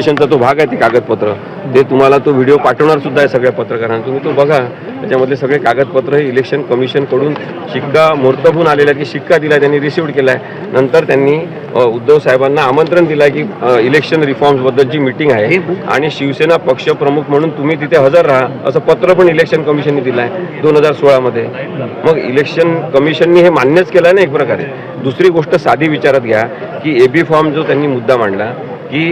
स्टेशनचा तो भाग आहे ते कागदपत्र. ते तुम्हाला तो व्हिडिओ पाठवणार सुद्धा आहे सगळ्या पत्रकारांना. तुम्ही तो बघा. त्याच्यामधले सगळे कागदपत्र हे इलेक्शन कमिशनकडून शिक्का मोर्तबून आलेला आहे की शिक्का दिला त्यांनी रिसिव्ह केला आहे नंतर त्यांनी उद्धव साहेबांना आमंत्रण दिलं आहे की इलेक्शन रिफॉर्म्सबद्दलची मिटिंग आहे आणि शिवसेना पक्षप्रमुख म्हणून तुम्ही तिथे हजर राहा असं पत्र पण इलेक्शन कमिशनने दिलं आहे दोन हजार सोळामध्ये. मग इलेक्शन कमिशननी हे मान्यच केलं आहे ना एक प्रकारे. दुसरी गोष्ट साधी विचारात घ्या की एबी फॉर्म जो त्यांनी मुद्दा मांडला की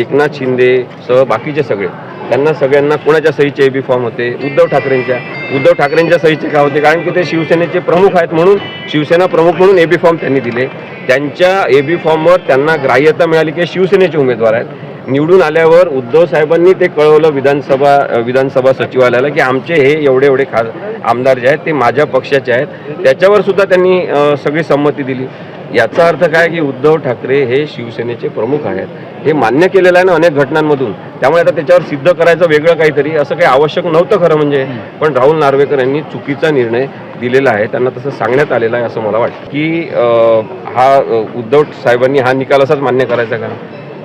एकनाथ शिंदे सह बाकीचे सगळे त्यांना सगळ्यांना कोणाच्या सहीचे ए बी फॉर्म होते? उद्धव ठाकरेंच्या. उद्धव ठाकरेंच्या सहीचे का होते? कारण की ते शिवसेनेचे प्रमुख आहेत म्हणून शिवसेना प्रमुख म्हणून ए बी फॉर्म त्यांनी दिले. त्यांच्या ए बी फॉर्मवर त्यांना ग्राह्यता मिळाली की शिवसेनेचे उमेदवार आहेत. निवडून आल्यावर उद्धव साहेबांनी ते कळवलं विधानसभा विधानसभा सचिवालयाला की आमचे हे एवढे एवढे खा आमदार जे आहेत ते माझ्या पक्षाचे आहेत. त्याच्यावर सुद्धा त्यांनी सगळी संमती दिली. याचा अर्थ काय की उद्धव ठाकरे हे शिवसेनेचे प्रमुख आहेत. हे मान्य केलेलं आहे ना अनेक घटनांमधून. त्यामुळे आता त्याच्यावर सिद्ध करायचं वेगळं काहीतरी असं काही आवश्यक नव्हतं खरं म्हणजे. पण राहुल नार्वेकर यांनी चुकीचा निर्णय दिलेला आहे. त्यांना तसं सांगण्यात आलेलं आहे असं मला वाटतं. की हा उद्धव साहेबांनी हा निकाल असाच मान्य करायचा का?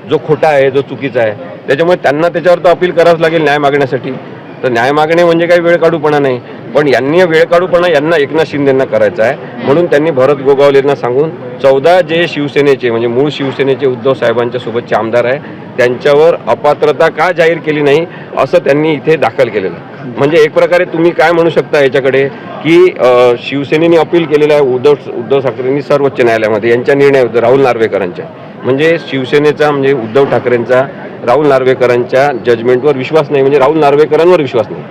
जो खोटा आहे जो चुकीचा आहे. त्याच्यामुळे त्यांना त्याच्यावर तर अपील करावंच लागेल न्याय मागण्यासाठी. तर न्याय मागणे म्हणजे काही वेळ काढूपणा नाही. पण यांनी वेळ काढूपणा यांना एकनाथ शिंदेना करायचा आहे. म्हणून त्यांनी भरत गोगावलेंना सांगून चौदा जे शिवसेनेचे म्हणजे मूळ शिवसेनेचे उद्धव साहेबांच्या सोबतचे आमदार आहे त्यांच्यावर अपात्रता का जाहीर केली नाही असं त्यांनी इथे दाखल केलेलं. म्हणजे एक प्रकारे तुम्ही काय म्हणू शकता याच्याकडे की शिवसेनेने अपील केलेलं आहे उद्धव उद्धव ठाकरेंनी सर्वोच्च न्यायालयामध्ये यांच्या निर्णय राहुल नार्वेकरांच्या. म्हणजे शिवसेनेचा म्हणजे उद्धव ठाकरेंचा राहुल नार्वेकरांच्या जजमेंटवर विश्वास नाही म्हणजे राहुल नार्वेकरांवर विश्वास नाही.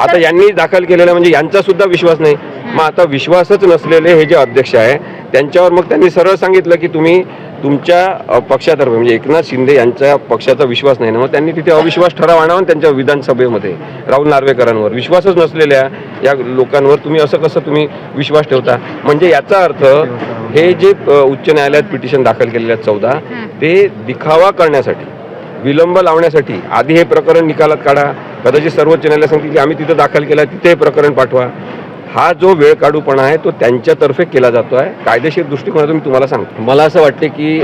आता यांनी दाखल केलेला म्हणजे यांचा सुद्धा विश्वास नाही. मग आता विश्वासच नसलेले हे जे अध्यक्ष आहे त्यांच्यावर मग त्यांनी सरळ सांगितलं की तुम्ही तुमच्या पक्षातर्फे म्हणजे एकनाथ शिंदे यांच्या पक्षाचा विश्वास नाही ना मग त्यांनी तिथे अविश्वास ठराव आणावा त्यांच्या विधानसभेमध्ये राहुल नार्वेकरांवर. विश्वासच नसलेल्या या लोकांवर तुम्ही असं कसं तुम्ही विश्वास ठेवता? म्हणजे याचा अर्थ हे जे उच्च न्यायालयात पिटिशन दाखल केलेले आहेत चौदा ते दिखावा करण्यासाठी विलंब लावण्यासाठी आधी हे प्रकरण निकालात काढा. कदाचित सर्वोच्च न्यायालय सांगतील की आम्ही तिथं दाखल केलं तिथे हे प्रकरण पाठवा. हा जो वेळ काढूपणा आहे तो त्यांच्यातर्फे केला जातो आहे कायदेशीर दृष्टिकोनातून मी तुम्हाला सांगतो. मला असं वाटते की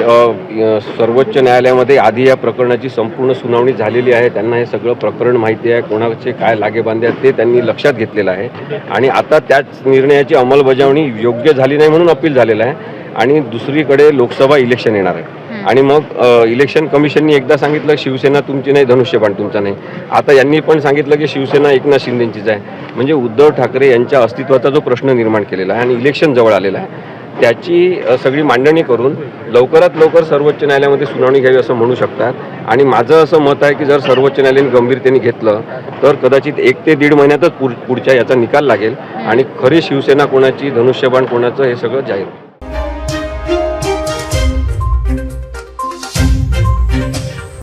सर्वोच्च न्यायालयामध्ये आधी या प्रकरणाची संपूर्ण सुनावणी झालेली आहे. त्यांना हे सगळं प्रकरण माहिती आहे. कोणाचे काय लागेबांधे आहेत ते त्यांनी लक्षात घेतलेलं आहे. आणि आता त्याच निर्णयाची अंमलबजावणी योग्य झाली नाही म्हणून अपील झालेलं आहे. आणि दुसरीकडे लोकसभा इलेक्शन येणार आहे. आणि मग इलेक्शन कमिशननी एकदा सांगितलं शिवसेना तुमची नाही धनुष्यबाण तुमचा नाही. आता यांनी पण सांगितलं की शिवसेना एकनाथ शिंदेचीच आहे. म्हणजे उद्धव ठाकरे यांच्या अस्तित्वाचा जो प्रश्न निर्माण केलेला आहे आणि इलेक्शन जवळ आलेलं आहे त्याची सगळी मांडणी करून लवकरात लवकर सर्वोच्च न्यायालयामध्ये सुनावणी घ्यावी असं म्हणू शकतात. आणि माझं असं मत आहे की जर सर्वोच्च न्यायालयाने गंभीरतेने घेतलं तर कदाचित एक ते दीड महिन्यातच पुढ- पुढच्या याचा निकाल लागेल. आणि खरी शिवसेना कोणाची धनुष्यबाण कोणाचं हे सगळं जाहीर.